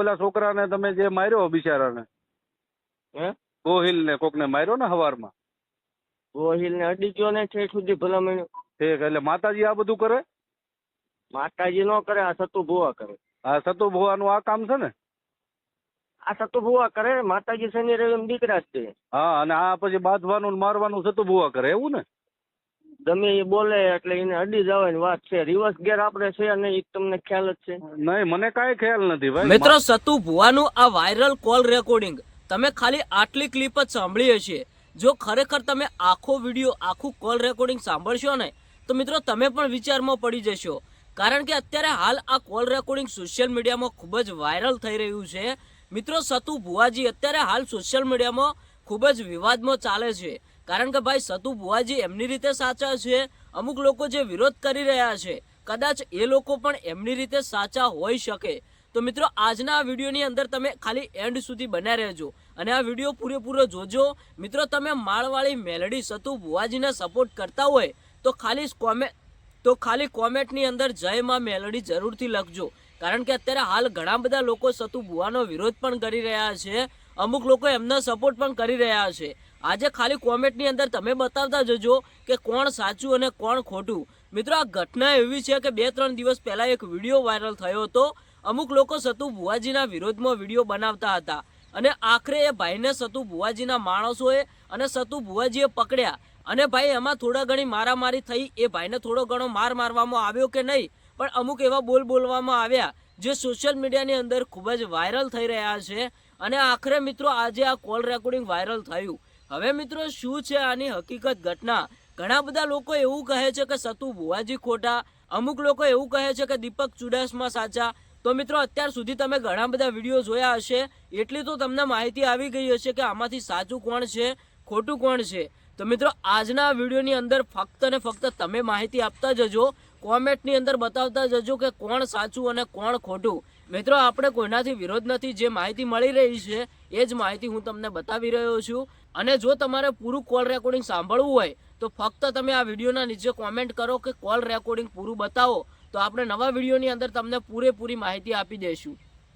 ઓલા છોકરાને તમે જે માર્યો બિચારાને હે? ગોહિલ ને કોકને માર્યો ને હવારમાં? ગોહિલ ને અડી ગયો ને છેક સુધી ભલામણ ઠીક એટલે માતાજી આ બધું કરે? માતાજી નો કરે આ સતુ ભુવા કરે. આ સતુ ભુવાનું આ કામ છે ને? આ સતુ ભુવા કરે માતાજી શનિ રવિ એમ દીકરા જ છે. હા અને આ પછી બાંધવાનું ને મારવાનું સતુ ભુવા કરે એવું ને? ગમે એ બોલે એટલે એને અડી જવાની વાત છે. રિવર્સ ગેર આપણે છે અને એ તમને ખ્યાલ જ છે. નહીં મને કાંઈ ખ્યાલ નથી ભાઈ. મિત્રો સતુ ભુવાનું આ વાયરલ કોલ રેકોર્ડિંગ તમે ખાલી આટલી ક્લિપ જ સાંભળી હશે જો ખરેખર તમે આખો વીડિયો આખું કોલ રેકોર્ડિંગ સાંભળશો ને તો મિત્રો તમે પણ વિચારમાં પડી જશો. કારણ કે અત્યારે હાલ આ કોલ રેકોર્ડિંગ સોશિયલ મીડિયામાં ખૂબ જ વાયરલ થઈ રહ્યું છે. મિત્રો સતુ ભુવાજી અત્યારે હાલ સોશિયલ મીડિયામાં ખૂબ જ વિવાદમાં ચાલે છે. કારણ કે ભાઈ સતુ ભુવાજી એમની રીતે સાચા છે. અમુક લોકો જે વિરોધ કરી રહ્યા છે, કદાચ એ લોકો પણ એમની રીતે સાચા હોઈ શકે. તો મિત્રો, આજના આ વિડીયોની અંદર તમે ખાલી એન્ડ સુધી બન્યા રહેજો અને આ વીડિયો પૂરેપૂરો જોજો. મિત્રો, તમે માળવાળી મેલડી સતુ ભુવાજીને સપોર્ટ કરતા હોય, તો ખાલી કોમેન્ટ તો ખાલી કોમેન્ટની અંદર જય માં મેલડી જરૂરથી લખજો. કારણ કે અત્યારે હાલ ઘણા બધા લોકો સતુ ભુવાનો વિરોધ પણ કરી રહ્યા છે. અમુક લોકો એમનો સપોર્ટ પણ કરી રહ્યા છે. આજે ખાલી કોમેન્ટની અંદર તમે બતાવતા જજો કે કોણ સાચું અને કોણ ખોટું. મિત્રો, આ ઘટના એવી છે કે બે ત્રણ દિવસ પહેલા એક વીડિયો વાયરલ થયો હતો. અમુક લોકો સતુ ભુવાજીના વિરોધમાં વીડિયો બનાવતા હતા અને આખરે એ ભાઈને સતુ ભુવાજીના માણસોએ અને સતુ ભુવાજીએ પકડ્યા. અને ભાઈ, એમાં થોડા ઘણી મારામારી થઈ, એ ભાઈને થોડો ઘણો માર મારવામાં આવ્યો કે નહીં, પણ અમુક એવા બોલ બોલવામાં આવ્યા જે સોશિયલ મીડિયાની અંદર ખૂબ જ વાયરલ થઈ રહ્યા છે. અને આખરે મિત્રો, આજે આ કોલ રેકોર્ડિંગ વાયરલ થયું. હવે મિત્રો, શું છે આની હકીકત ઘટના? ઘણા બધા લોકો એવું કહે છે કે સતુ ભુવાજી ખોટા. અમુક લોકો એવું કહે છે કે દીપક ચુડાસમા સાચા. તો મિત્રો, અત્યાર સુધી તમે ઘણા બધા વીડિયો જોયા હશે. એટલી તો તમને માહિતી આવી ગઈ હશે કે આમાંથી સાચું કોણ છે, ખોટું કોણ છે. તો મિત્રો, આજના વિડીયોની અંદર ફક્ત ને ફક્ત તમે માહિતી આપતા જજો. કોમેન્ટની અંદર બતાવતા જજો કે કોણ સાચું અને કોણ ખોટું. મિત્રો, આપણે કોઈનાથી વિરોધ નથી. જે માહિતી મળી રહી છે, એ જ માહિતી હું તમને બતાવી રહ્યો છું. અને જો તમારે પૂરું કોલ રેકોર્ડિંગ સાંભળવું હોય, તો ફક્ત તમે આ વિડીયોના નીચે કોમેન્ટ કરો કે કોલ રેકોર્ડિંગ પૂરું બતાવો. તો આપણે નવા વિડીયોની અંદર તમને પૂરેપૂરી માહિતી આપી દઈશું.